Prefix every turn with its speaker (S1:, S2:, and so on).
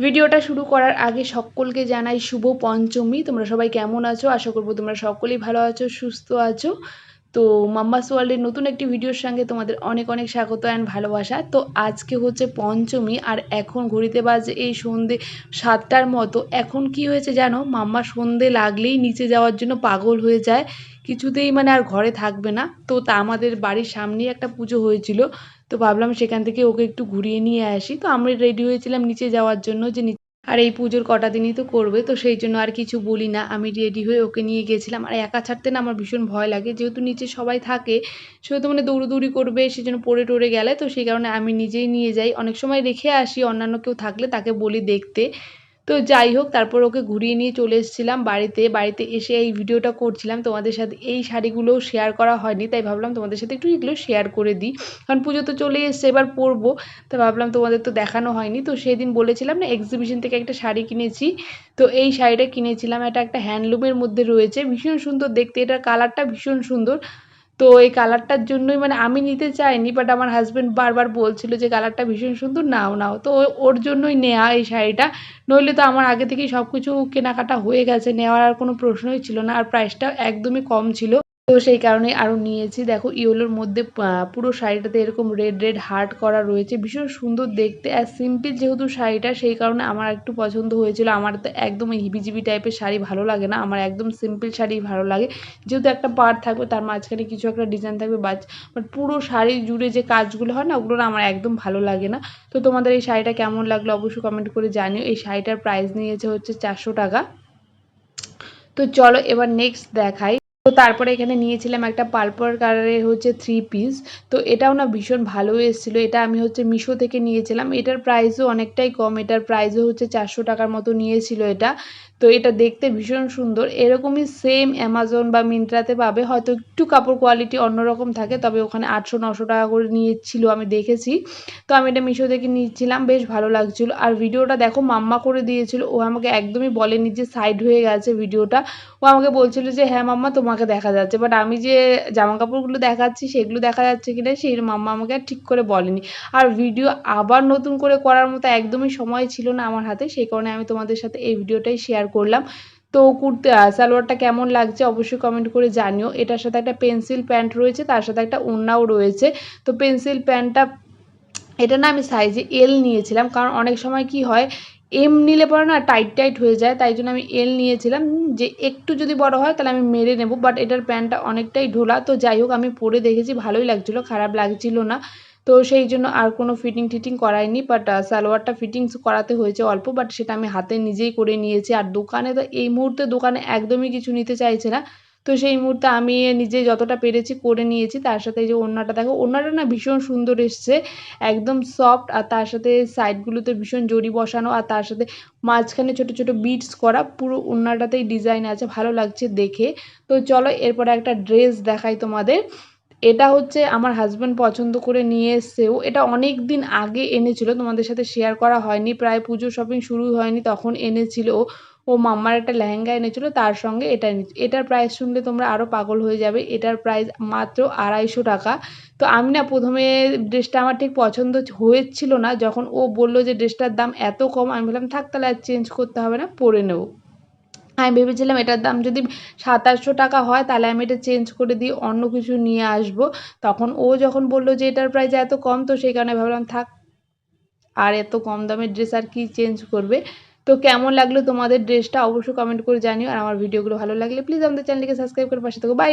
S1: ভিডিওটা শুরু করার আগে সকলকে জানাই শুভ পঞ্চমী। তোমরা সবাই কেমন আছো? আশা করব তোমরা সকলেই ভালো আছো, সুস্থ আছো। তো মাম্মাস ওয়ার্ল্ডের নতুন একটি ভিডিওর সঙ্গে তোমাদের অনেক অনেক স্বাগত অ্যান্ড ভালোবাসা। তো আজকে হচ্ছে পঞ্চমী আর এখন ঘড়িতে বাজে এই সন্ধে সাতটার মতো। এখন কি হয়েছে জানো? মাম্মা সন্ধে লাগলেই নিচে যাওয়ার জন্য পাগল হয়ে যায়। কিছুতেই মানে আর ঘরে থাকবে না। তো তা আমাদের বাড়ির সামনেই একটা পুজো হয়েছিল। তো ভাবলাম সেখান থেকে ওকে একটু ঘুরিয়ে নিয়ে আসি। তো আমরা রেডি হয়েছিলাম নিচে যাওয়ার জন্য যে আর এই পুজোর কটা দিনই তো করবে, তো সেই জন্য আর কিছু বলি না। আমি রেডি হয়ে ওকে নিয়ে গেছিলাম। আর একা ছাড়তে না আমার ভীষণ ভয় লাগে। যেহেতু নিচে সবাই থাকে, সেহেতু মানে দৌড়োদৌড়ি করবে সেই জন্য পড়ে টড়ে গেলে। তো সেই কারণে আমি নিজেই নিয়ে যাই। অনেক সময় রেখে আসি, অন্যান্য কেউ থাকলে তাকে বলি দেখতে। তো যাই হোক, তারপর ওকে ঘুরিয়ে নিয়ে চলে এসেছিলাম বাড়িতে। বাড়িতে এসে এই ভিডিওটা করছিলাম। তোমাদের সাথে এই শাড়িগুলোও শেয়ার করা হয়নি, তাই ভাবলাম তোমাদের সাথে একটু এগুলো শেয়ার করে দিই। কারণ পুজো তো চলে এসছে, এবার পরবো। তো ভাবলাম তোমাদের তো দেখানো হয়নি। তো সেদিন বলেছিলাম না এক্সিবিশন থেকে একটা শাড়ি কিনেছি। তো এই শাড়িটা কিনেছিলাম। এটা একটা হ্যান্ডলুমের মধ্যে রয়েছে। ভীষণ সুন্দর দেখতে। এটার কালারটা ভীষণ সুন্দর। তো এই কালারটার জন্যই মানে আমি নিতে চাইনি বাট আমার হাজব্যান্ড বারবার বলছিল যে কালারটা ভীষণ সুন্দর, নাও নাও। তো ওর জন্যই নেওয়া এই শাড়িটা। নইলে তো আমার আগে থেকেই সব কিছু কেনাকাটা হয়ে গেছে, নেওয়ার আর কোনো প্রশ্নই ছিল না, আর প্রাইসটা একদমই কম ছিল। তো সেই কারণে আরও নিয়েছি। দেখো, ইয়েলোর মধ্যে পুরো শাড়িটাতে এরকম রেড রেড হার্ট করা রয়েছে। ভীষণ সুন্দর দেখতে আর সিম্পল যেহেতু শাড়িটা, সেই কারণে আমার একটু পছন্দ হয়েছিল। আমার তো একদম হিবিজিবি টাইপের শাড়ি ভালো লাগে না। আমার একদম সিম্পল শাড়ি ভালো লাগে। যেহেতু একটা পার্ট থাকবে, তার মাঝখানে কিছু একটা ডিজাইন থাকবে বাট পুরো শাড়ি জুড়ে যে কাজগুলো হয় না, ওগুলো আমার একদম ভালো লাগে না। তো তোমাদের এই শাড়িটা কেমন লাগল অবশ্যই কমেন্ট করে জানিও। এই শাড়িটার প্রাইস নিয়েছে হচ্ছে চারশো টাকা। তো চলো এবার নেক্সট দেখাই। তো তারপরে এখানে নিয়েছিলাম একটা পার্পল কালারের হচ্ছে থ্রি পিস তো এটাও না ভীষণ ভালো এসেছিল। এটা আমি হচ্ছে মিশো থেকে নিয়েছিলাম। এটার প্রাইসও অনেকটাই কম। এটার প্রাইসও হচ্ছে চারশো টাকার মতো নিয়েছিল এটা। তো এটা দেখতে ভীষণ সুন্দর। এরকমই সেম অ্যামাজন বা মিন্ত্রাতে পাবে। হয়তো একটু কাপড় কোয়ালিটি অন্যরকম থাকে, তবে ওখানে আটশো, নশো টাকা করে নিয়েছিল, আমি দেখেছি। তো আমি এটা মিশো থেকে নিয়েছিলাম বেশ ভালো লাগছিল। আর ভিডিওটা দেখো, মাম্মা করে দিয়েছিল। ও আমাকে একদমই বলেনি যে সাইড হয়ে গেছে ভিডিওটা। ও আমাকে বলছিল যে হ্যাঁ মাম্মা, তোমাকে দেখা যাচ্ছে। বাট আমি যে জামা কাপড়গুলো দেখাচ্ছি, সেগুলো দেখা যাচ্ছে কিনা, সেই মাম্মা আমাকে ঠিক করে বলেনি। আর ভিডিও আবার নতুন করে করার মতো একদমই সময় ছিল না আমার হাতে। সেই কারণে আমি তোমাদের সাথে এই ভিডিওটাই শেয়ার করলাম। তো কুর্তি সালোয়ারটা কেমন লাগছে অবশ্যই কমেন্ট করে জানিও। এটার সাথে একটা পেন্সিল প্যান্ট রয়েছে, তার সাথে একটা ওড়নাও রয়েছে। তো পেন্সিল প্যান্টটা এটা না আমি সাইজে এল নিয়েছিলাম, কারণ অনেক সময় কি হয় এম নিলে পরে না টাইট টাইট হয়ে যায়, তাই জন্য আমি এল নিয়েছিলাম। যে একটু যদি বড় হয়, তাহলে আমি মেরে নেব বাট এটার প্যান্টটা অনেকটাই ঢোলা। তো যাই হোক, আমি পরে দেখেছি, ভালোই লাগছিল, খারাপ লাগছিল না। তো সেই জন্য আর কোনো ফিটিং টিটিং করাইনি বাট সালোয়ারটা ফিটিংস করাতে হয়েছে অল্প বাট সেটা আমি হাতে নিজেই করে নিয়েছি। আর দোকানে তো এই মুহূর্তে দোকানে একদমই কিছু নিতে চাইছে না। তো সেই মুহূর্তে আমি নিজে যতটা পেরেছি করে নিয়েছি। তার সাথে যে ওড়নাটা, দেখো, ওড়নাটা না ভীষণ সুন্দর এসছে, একদম সফট আর তার সাথে সাইডগুলোতে ভীষণ জড়ি বসানো, আর তার সাথে মাঝখানে ছোট ছোট বিটস করা, পুরো ওড়নাটাতেই ডিজাইন আছে, ভালো লাগছে দেখে। তো চলো, এরপরে একটা ড্রেস দেখাই তোমাদের। এটা হচ্ছে আমার হাজব্যান্ড পছন্দ করে নিয়ে এসছেও এটা অনেক দিন আগে এনেছিল, তোমাদের সাথে শেয়ার করা হয়নি, প্রায় পুজো শপিং শুরু হয়নি তখন এনেছিল। ও মাম্মার একটা লেহেঙ্গা এনেছিল, তার সঙ্গে এটা এটার প্রাইস শুনলে তোমরা আরও পাগল হয়ে যাবে, এটার প্রাইস মাত্র আড়াইশো টাকা। তো আমি না প্রথমে ড্রেসটা আমার ঠিক পছন্দ হয়েছিল না, যখন ও বলল যে ড্রেসটার দাম এত কম, আমি বললাম, থাক তাহলে আর চেঞ্জ করতে হবে না, পরে নেব। আমি ভেবেছিলাম এটার দাম যদি সাতাশশো টাকা হয়, তাহলে আমি এটা চেঞ্জ করে দিয়ে অন্য কিছু নিয়ে আসব। তখন ও যখন বলল যে এটার প্রাইস এত কম, তো সেই কারণে ভাবলাম থাক, আর এত কম দামের ড্রেস আর কি চেঞ্জ করবে? তো কেমন লাগল তোমাদের ড্রেসটা অবশ্যই কমেন্ট করে জানিও। আর আমার ভিডিওগুলো ভালো লাগলে প্লিজ আমাদের চ্যানেলটিকে সাবস্ক্রাইব করে পাশে থাকো। বাই